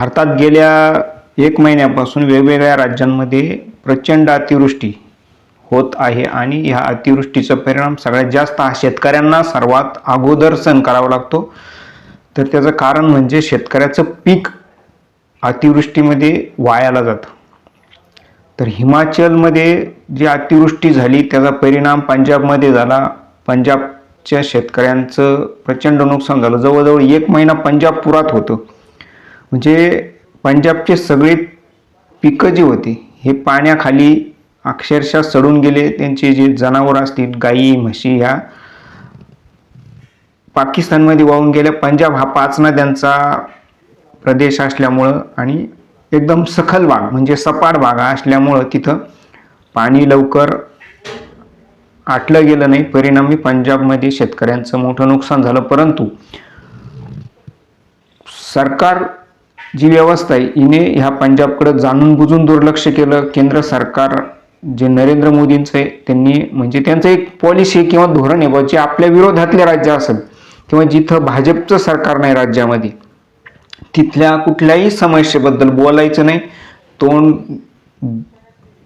भारतात गेल्या एक महिन्यापासून वेगवेगळ्या राज्यांमध्ये प्रचंड अतिवृष्टी होत आहे आणि ह्या अतिवृष्टीचा परिणाम सगळ्यात जास्त हा शेतकऱ्यांना सर्वात अगोदर सहन करावा लागतो. तर त्याचं कारण म्हणजे शेतकऱ्याचं पीक अतिवृष्टीमध्ये वायाला जातं. तर हिमाचलमध्ये जी अतिवृष्टी झाली त्याचा परिणाम पंजाबमध्ये झाला. पंजाबच्या शेतकऱ्यांचं प्रचंड नुकसान झालं. जवळजवळ एक महिना पंजाब पुरात होतं. म्हणजे पंजाबचे सगळे पिकं जी होती हे पाण्याखाली अक्षरशः सडून गेले. त्यांचे जे जनावरं असतील गाई म्हशी ह्या पाकिस्तानमध्ये वाहून गेल्या. पंजाब हा पाच नद्यांचा प्रदेश असल्यामुळं आणि एकदम सखल भाग म्हणजे सपाट भाग असल्यामुळं तिथं पाणी लवकर आटलं गेलं नाही. परिणामी पंजाबमध्ये शेतकऱ्यांचं मोठं नुकसान झालं. परंतु सरकार जी व्यवस्था आहे हिने ह्या पंजाबकडे जाणून बुजून दुर्लक्ष केलं. केंद्र सरकार जे नरेंद्र मोदींचं आहे त्यांनी म्हणजे त्यांचं एक पॉलिसी किंवा धोरण आहे जे आपल्या विरोधातले राज्य असेल किंवा जिथं भाजपचं सरकार नाही राज्यामध्ये तिथल्या कुठल्याही समस्येबद्दल बोलायचं नाही. तोंड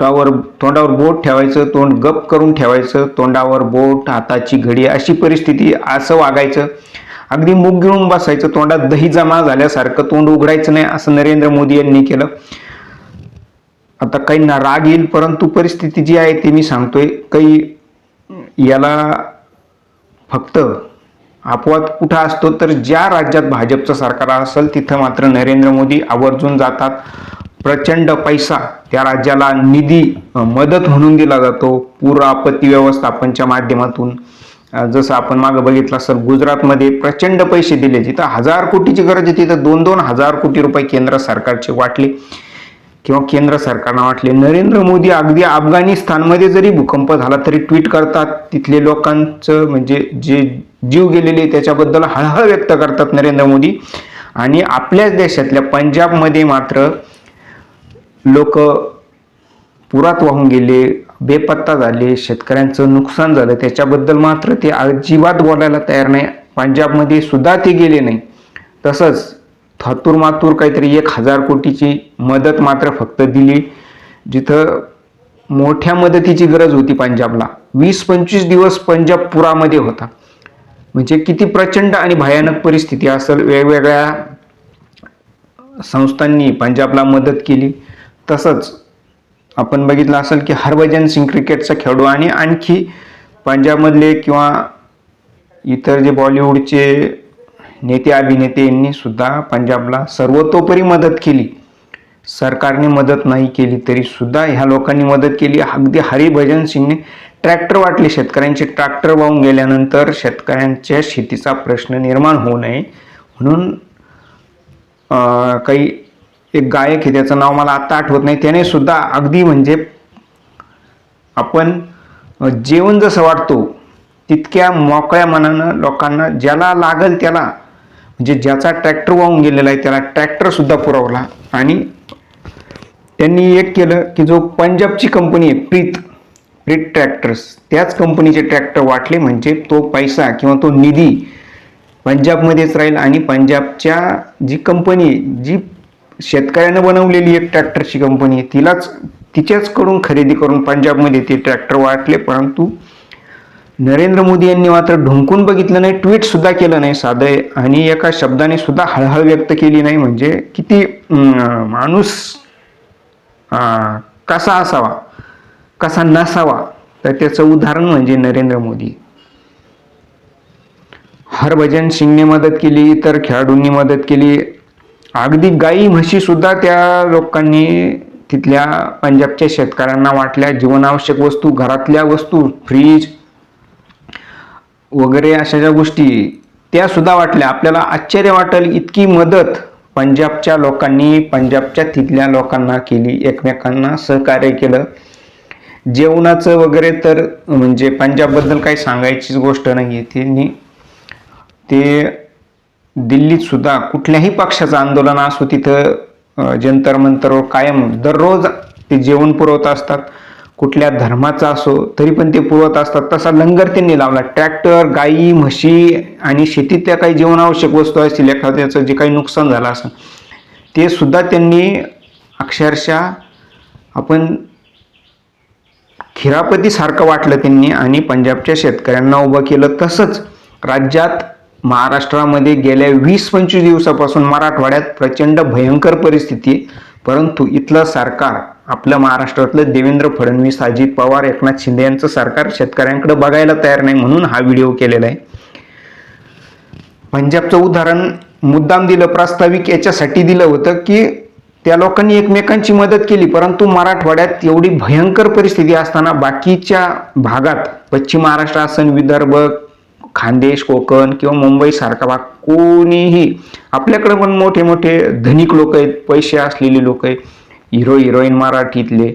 तोंडावर तोंडावर बोट ठेवायचं तोंड गप करून ठेवायचं तोंडावर बोट हाताची घडी अशी परिस्थिती असं वागायचं. अगदी मुग गिळून बसायचं तोंडात दही जमा झाल्यासारखं तोंड उघडायचं नाही असं नरेंद्र मोदी यांनी केलं. आता काहींना राग येईल परंतु परिस्थिती जी आहे ती मी सांगतोय काही याला फक्त अपवाद कुठं असतो तर ज्या राज्यात भाजपचं सरकार असेल तिथं मात्र नरेंद्र मोदी आवर्जून जातात. प्रचंड पैसा त्या राज्याला निधी मदत म्हणून दिला जातो पूर आपत्ती व्यवस्थापनच्या माध्यमातून. जसं आपण मागं बघितलं सर गुजरातमध्ये प्रचंड पैसे दिले जिथं हजार कोटीची गरज आहे तिथं दोन दोन हजार कोटी रुपये केंद्र सरकारचे वाटले. किंवा केंद्र सरकारनं वाटले. नरेंद्र मोदी अगदी अफगाणिस्तानमध्ये जरी भूकंप झाला तरी ट्विट करतात. तिथले लोकांचं म्हणजे जे जीव गेलेले त्याच्याबद्दल हळहळ व्यक्त करतात नरेंद्र मोदी. आणि आपल्याच देशातल्या पंजाबमध्ये मात्र लोक पुरात वाहून गेले. बेपत्ता झाले शेतकऱ्यांचं नुकसान झालं त्याच्याबद्दल मात्र ते अजिबात बोलायला तयार नाही. पंजाबमध्ये सुद्धा ते गेले नाही. तसंच थातूर मातूर काहीतरी एक हजार कोटीची मदत मात्र फक्त दिली. जिथं मोठ्या मदतीची गरज होती पंजाबला. वीस पंचवीस दिवस पंजाब पुरामध्ये होता. म्हणजे किती प्रचंड आणि भयानक परिस्थिती. असेल वेगवेगळ्या संस्थांनी पंजाबला मदत केली. तसंच आपण बघितलं असेल की हरभजन सिंग क्रिकेटचा खेळाडू आणि आणखी पंजाबमधले किंवा इतर जे बॉलिवूडचे नेते अभिनेते यांनी सुद्धा पंजाबला सर्वतोपरी मदत केली. सरकारने मदत नाही केली तरी सुद्धा ह्या लोकांनी मदत केली. अगदी हरिभजन सिंगने ट्रॅक्टर वाटले शेतकऱ्यांचे. ट्रॅक्टर वाहून गेल्यानंतर शेतकऱ्यांच्या शेतीचा प्रश्न निर्माण होऊ नये. म्हणून काही एक गायक आहे त्याचं नाव मला आत्ता आठवत नाही. त्याने सुद्धा अगदी म्हणजे आपण जेवण जसं वाटतो तितक्या मोकळ्या मनानं लोकांना ज्याला लागल त्याला म्हणजे ज्याचा ट्रॅक्टर वाहून गेलेला आहे त्याला ट्रॅक्टरसुद्धा पुरवला. आणि त्यांनी एक केलं की जो पंजाबची कंपनी आहे प्रीत प्रीत ट्रॅक्टर्स त्याच कंपनीचे ट्रॅक्टर वाटले म्हणजे तो पैसा किंवा तो निधी पंजाबमध्येच राहील आणि पंजाबच्या जी कंपनी जी शेतकऱ्यानं बनवलेली एक ट्रॅक्टरची कंपनी आहे. तिलाच तिच्याचकडून खरेदी करून पंजाबमध्ये ते ट्रॅक्टर वाटले परंतु नरेंद्र मोदी यांनी मात्र ढुंकून बघितलं नाही ट्विट सुद्धा केलं नाही साधं आणि एका शब्दाने सुद्धा हळहळ व्यक्त केली नाही म्हणजे किती माणूस कसा असावा कसा नसावा तर त्याचं उदाहरण म्हणजे नरेंद्र मोदी. हरभजन सिंगने मदत केली इतर खेळाडूंनी मदत केली अगदी गाई म्हशी सुद्धा त्या लोकांनी तिथल्या पंजाबच्या शेतकऱ्यांना वाटल्या. जीवनावश्यक वस्तू घरातल्या वस्तू फ्रीज वगैरे अशा ज्या गोष्टी त्या सुद्धा वाटल्या. आपल्याला आश्चर्य वाटेल इतकी मदत पंजाबच्या लोकांनी पंजाबच्या तिथल्या लोकांना केली एकमेकांना सहकार्य केलं. जेवणाचं वगैरे तर म्हणजे पंजाबबद्दल काही सांगायचीच गोष्ट नाही आहे त्यांनी ते दिल्लीत सुद्धा कुठल्याही पक्षाचं आंदोलन असो तिथं जंतर मंतरवर कायम दररोज ते जेवण पुरवत असतात. कुठल्या धर्माचा असो तरी पण ते पुरवत असतात. तसा लंगर त्यांनी लावला. ट्रॅक्टर गाई म्हशी आणि शेतीतल्या काही जीवनावश्यक वस्तू असतील एखाद्याचं जे काही नुकसान झालं असेल ते सुद्धा त्यांनी अक्षरशः आपण खिरापतीसारखं वाटलं त्यांनी आणि पंजाबच्या शेतकऱ्यांना उभं केलं. तसंच राज्यात महाराष्ट्रामध्ये गेल्या वीस पंचवीस दिवसापासून मराठवाड्यात प्रचंड भयंकर परिस्थिती आहे. परंतु इथलं सरकार आपलं महाराष्ट्रातलं देवेंद्र फडणवीस अजित पवार एकनाथ शिंदे यांचं सरकार शेतकऱ्यांकडे बघायला तयार नाही म्हणून हा व्हिडिओ केलेला आहे. पंजाबचं उदाहरण मुद्दाम दिलं प्रास्ताविक याच्यासाठी दिलं होतं की त्या लोकांनी एकमेकांची मदत केली परंतु मराठवाड्यात एवढी भयंकर परिस्थिती असताना बाकीच्या भागात पश्चिम महाराष्ट्र असन विदर्भ खानदेश कोकण किंवा मुंबई सारखा भाग कोणीही आपल्याकडे पण मोठे मोठे धनिक लोक आहेत पैसे असलेले लोक आहेत हिरो हिरोईन मराठीतले.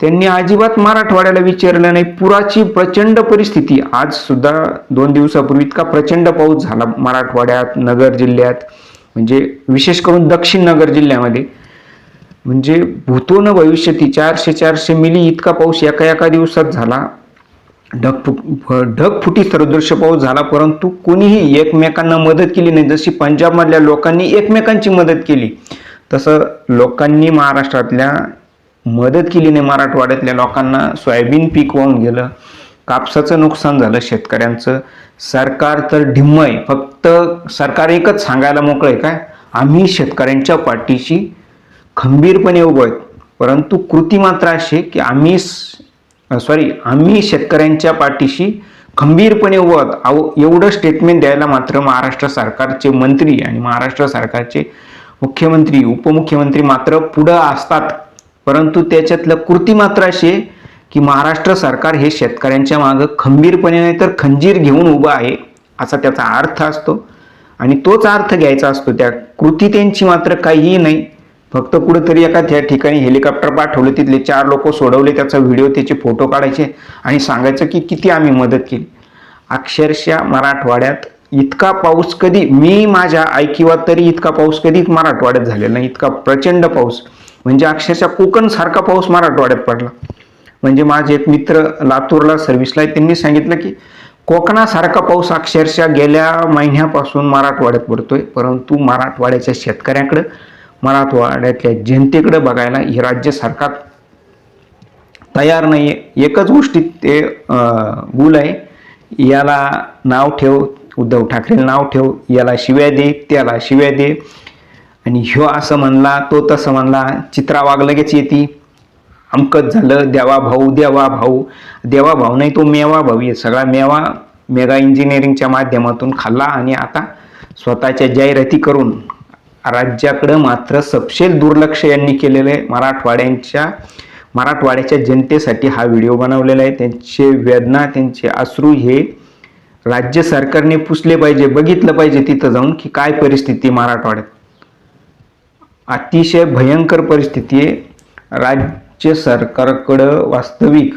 त्यांनी अजिबात मराठवाड्याला विचारलं नाही. पुराची प्रचंड परिस्थिती. आज सुद्धा दोन दिवसापूर्वी इतका प्रचंड पाऊस झाला मराठवाड्यात नगर जिल्ह्यात. म्हणजे विशेष करून दक्षिण नगर जिल्ह्यामध्ये. म्हणजे भूतो न भविष्यती चारशे चारशे मिली इतका पाऊस एका एका दिवसात झाला. ढगफुट ढगफुटी सर्वदृश्य पाऊस झाला परंतु कोणीही एकमेकांना मदत केली नाही. जशी पंजाबमधल्या लोकांनी एकमेकांची मदत केली तसं लोकांनी महाराष्ट्रातल्या मदत केली नाही. मराठवाड्यातल्या लोकांना सोयाबीन पीक वाहून गेलं कापसाचं नुकसान झालं शेतकऱ्यांचं सरकार तर ढिम्म आहे फक्त सरकार एकच सांगायला मोकळं आहे काय? आम्ही शेतकऱ्यांच्या पाठीशी खंबीरपणे उभं आहेत. परंतु कृती मात्र अशी की आम्ही सॉरी आम्ही शेतकऱ्यांच्या पाठीशी खंबीरपणे वत आव अहो एवढं स्टेटमेंट द्यायला मात्र महाराष्ट्र सरकारचे मंत्री आणि महाराष्ट्र सरकारचे मुख्यमंत्री उपमुख्यमंत्री मात्र पुढं असतात. परंतु त्याच्यातलं कृती मात्र अशी आहे की महाराष्ट्र सरकार हे शेतकऱ्यांच्या मागं खंबीरपणे नाही तर खंजीर घेऊन उभं आहे असा त्याचा अर्थ असतो. आणि तोच अर्थ घ्यायचा असतो. त्या कृती त्यांची मात्र काहीही नाही. फक्त कुठंतरी एका त्या ठिकाणी हेलिकॉप्टर पाठवलं तिथले चार लोक सोडवले त्याचा व्हिडिओ त्याचे फोटो काढायचे आणि सांगायचं की किती आम्ही मदत केली. अक्षरशः मराठवाड्यात इतका पाऊस कधी मी माझ्या ऐकिवात तरी इतका पाऊस कधीच मराठवाड्यात झालेला नाही. इतका प्रचंड पाऊस. म्हणजे अक्षरशः कोकणसारखा पाऊस मराठवाड्यात पडला. म्हणजे माझे एक मित्र लातूरला सर्व्हिसला आहे त्यांनी सांगितलं की कोकणासारखा पाऊस अक्षरशः गेल्या महिन्यापासून मराठवाड्यात पडतोय परंतु मराठवाड्याच्या शेतकऱ्याकडं मराठवाड्यातल्या जनतेकडे बघायला हे राज्य सरकार तयार नाही आहे एकच गोष्टीत ते गुल आहे. याला नाव ठेव उद्धव ठाकरेला नाव ठेव याला शिव्या दे त्याला शिव्या दे. आणि ह्यो असं म्हणला तो तसं म्हणला चित्रावाग लगेच येते. अमकत झालं देवा भाऊ देवा भाऊ. देवा भाऊ नाही तो मेवा भाऊ आहे. सगळा मेवा मेगा इंजिनिअरिंगच्या माध्यमातून खाल्ला आणि आता स्वतःच्या जाहिराती करून राज्याकडं मात्र सपशेल दुर्लक्ष यांनी केलेलं आहे. मराठवाड्यांच्या मराठवाड्याच्या जनतेसाठी हा व्हिडिओ बनवलेला आहे. त्यांचे वेदना त्यांचे अश्रू हे राज्य सरकारने पुसले पाहिजे बघितलं पाहिजे तिथं जाऊन की काय परिस्थिती आहे मराठवाड्यात. अतिशय भयंकर परिस्थिती आहे. राज्य सरकारकडं वास्तविक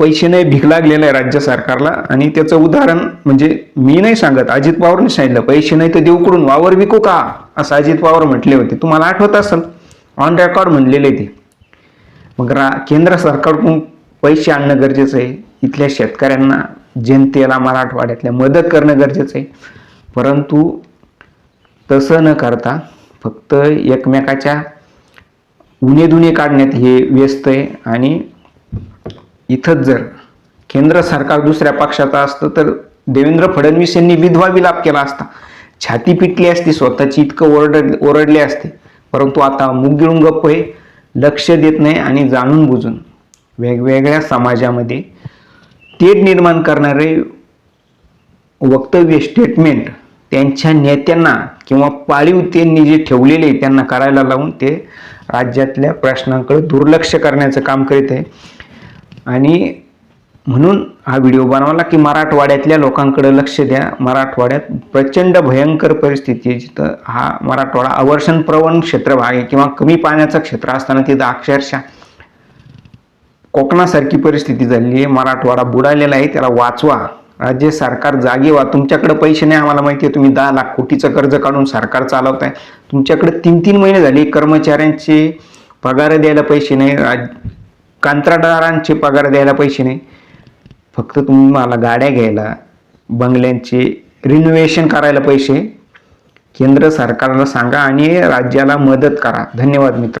पैसे नाही भीक लागलेला आहे राज्य सरकारला. आणि त्याचं उदाहरण म्हणजे मी नाही सांगत अजित पवारने सांगितलं पैसे नाही तर देऊकडून वावर विकू का? असं अजित पवार म्हटले होते. तुम्हाला आठवत असेल ऑन रेकॉर्ड म्हणलेले ते. मग रा केंद्र सरकारकडून पैसे आणणं गरजेचं आहे. इथल्या शेतकऱ्यांना जनतेला मराठवाड्यातल्या मदत करणं गरजेचं आहे. परंतु तसं न करता फक्त एकमेकाच्या उणे दुणे काढण्यात हे व्यस्त आहे. आणि इथंच जर केंद्र सरकार दुसऱ्या पक्षाचं असतं तर देवेंद्र फडणवीस यांनी विधवा विलाप केला असता. छाती पिटली असती स्वतःची इतकं ओरड ओरडले असते. परंतु आता मुग गिळून गप्प आहे लक्ष देत नाही आणि जाणून बुजून वेगवेगळ्या समाजामध्ये तेढ निर्माण करणारे वक्तव्य स्टेटमेंट त्यांच्या नेत्यांना किंवा पाळीव त्यांनी जे ठेवलेले त्यांना करायला लावून ते राज्यातल्या प्रश्नांकडे दुर्लक्ष करण्याचं काम करीत आहे. आणि म्हणून हा व्हिडिओ बनवला की मराठवाड्यातल्या लोकांकडे लक्ष द्या. मराठवाड्यात प्रचंड भयंकर परिस्थिती आहे जिथं हा मराठवाडा अवर्षण प्रवण क्षेत्र भाग आहे किंवा कमी पाण्याचं क्षेत्र असताना तिथं अक्षरशः कोकणासारखी परिस्थिती झाली आहे. मराठवाडा बुडालेला आहे. त्याला वाचवा. राज्य सरकार जागे व्हा. तुमच्याकडे पैसे नाही आम्हाला माहिती आहे. तुम्ही दहा लाख कोटीचं कर्ज काढून सरकार चालवत आहे तुमच्याकडे तीन तीन महिने झाले. कर्मचाऱ्यांचे पगार द्यायला पैसे नाही. राज कंत्राटदारांचे पगार द्यायला पैसे नाही. फक्त तुम्ही मला गाड्या घ्यायला बंगल्यांचे रिनोव्हेशन करायला पैसे. केंद्र सरकारला सांगा आणि राज्याला मदत करा. धन्यवाद मित्र.